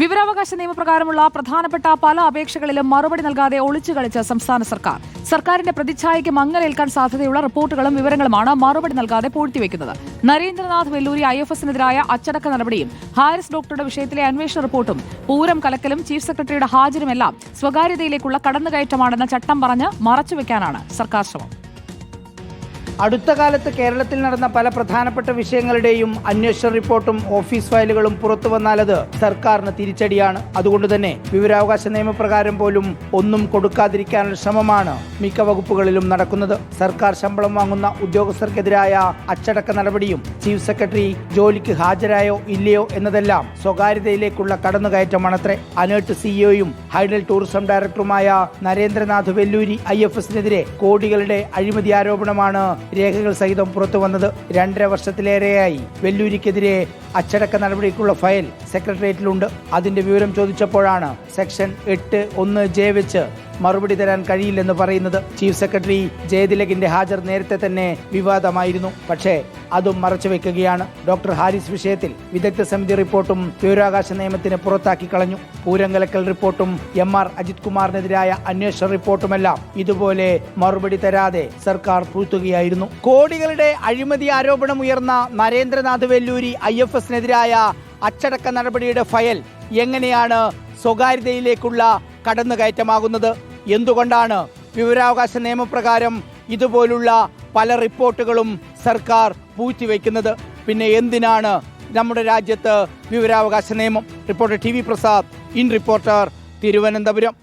വിവരാവകാശ നിയമപ്രകാരമുള്ള പ്രധാനപ്പെട്ട പല അപേക്ഷകളിലും മറുപടി നൽകാതെ ഒളിച്ചു കളിച്ച സംസ്ഥാന സർക്കാർ. സർക്കാരിന്റെ പ്രതിച്ഛായയ്ക്ക് മങ്ങലേൽക്കാൻ സാധ്യതയുള്ള റിപ്പോർട്ടുകളും വിവരങ്ങളുമാണ് മറുപടി നൽകാതെ പൂഴ്ത്തിവെക്കുന്നത്. നരേന്ദ്രനാഥ് വെല്ലൂരി ഐ എഫ് എസിനെതിരായ അച്ചടക്ക നടപടിയും ഹാരിസ് ഡോക്ടറുടെ വിഷയത്തിലെ അന്വേഷണ റിപ്പോർട്ടും പൂരം കലക്കലും ചീഫ് സെക്രട്ടറിയുടെ ഹാജരുമെല്ലാം സ്വകാര്യതയിലേക്കുള്ള കടന്നുകയറ്റമാണെന്ന ചട്ടം പറഞ്ഞ് മറച്ചുവെക്കാനാണ് സർക്കാർ ശ്രമം. അടുത്ത കാലത്ത് കേരളത്തിൽ നടന്ന പല പ്രധാനപ്പെട്ട വിഷയങ്ങളുടെയും അന്വേഷണ റിപ്പോർട്ടും ഓഫീസ് ഫയലുകളും പുറത്തു വന്നാൽ അത് സർക്കാരിന് തിരിച്ചടിയാണ്. അതുകൊണ്ട് തന്നെ വിവരാവകാശ നിയമപ്രകാരം പോലും ഒന്നും കൊടുക്കാതിരിക്കാനുള്ള ശ്രമമാണ് മിക്ക വകുപ്പുകളിലും നടക്കുന്നത്. സർക്കാർ ശമ്പളം വാങ്ങുന്ന ഉദ്യോഗസ്ഥർക്കെതിരായ അച്ചടക്ക നടപടിയും ചീഫ് സെക്രട്ടറി ജോലിക്ക് ഹാജരായോ ഇല്ലയോ എന്നതെല്ലാം സ്വകാര്യതയിലേക്കുള്ള കടന്നുകയറ്റമാണത്രേ. അനേർട്ട് സിഇഒയും ഹൈഡൽ ടൂറിസം ഡയറക്ടറുമായ നരേന്ദ്രനാഥ് വെല്ലൂരി ഐ എഫ് എസിനെതിരെ കോടികളുടെ അഴിമതി ആരോപണമാണ് രേഖകൾ സഹിതം പുറത്തു വന്നത് രണ്ടര വർഷത്തിലേറെയായി. വെല്ലൂരിക്കെതിരെ അച്ചടക്ക നടപടിക്കുള്ള ഫയൽ സെക്രട്ടേറിയറ്റിലുണ്ട്. അതിന്റെ വിവരം ചോദിച്ചപ്പോഴാണ് സെക്ഷൻ എട്ട് ഒന്ന് ജെ വെച്ച് മറുപടി തരാൻ കഴിയില്ലെന്ന് പറയുന്നത്. ചീഫ് സെക്രട്ടറി ജയതിലകിന്റെ ഹാജർ നേരത്തെ തന്നെ വിവാദമായിരുന്നു. പക്ഷേ അതും മറച്ചുവെക്കുകയാണ് ഡോക്ടർ ഹാരിസ് വിഷയത്തിൽ വിദഗ്ധ സമിതി റിപ്പോർട്ടും വിവരാവകാശ നിയമത്തിന് പുറത്താക്കി കളഞ്ഞു. പൂരങ്കലക്കൽ റിപ്പോർട്ടും എം ആർ അജിത് കുമാറിനെതിരായ അന്വേഷണ റിപ്പോർട്ടുമെല്ലാം ഇതുപോലെ മറുപടി തരാതെ സർക്കാർ പൂഴ്ത്തുകയായിരുന്നു കോടികളുടെ അഴിമതി ആരോപണം ഉയർന്ന നരേന്ദ്രനാഥ് വെല്ലൂരി ഐ എഫ് എസിനെതിരായ അച്ചടക്ക നടപടിയുടെ ഫയൽ എങ്ങനെയാണ് സ്വകാര്യതയിലേക്കുള്ള കടന്നുകയറ്റമാകുന്നത്? എന്തുകൊണ്ടാണ് വിവരാവകാശ നിയമപ്രകാരം ഇതുപോലുള്ള പല റിപ്പോർട്ടുകളും സർക്കാർ പൂഴ്ത്തിവെക്കുന്നത്. പിന്നെ എന്തിനാണ് നമ്മുടെ രാജ്യത്ത് വിവരാവകാശ നിയമം? Reporter T V Prasad in reporter Thiruvananthapuram.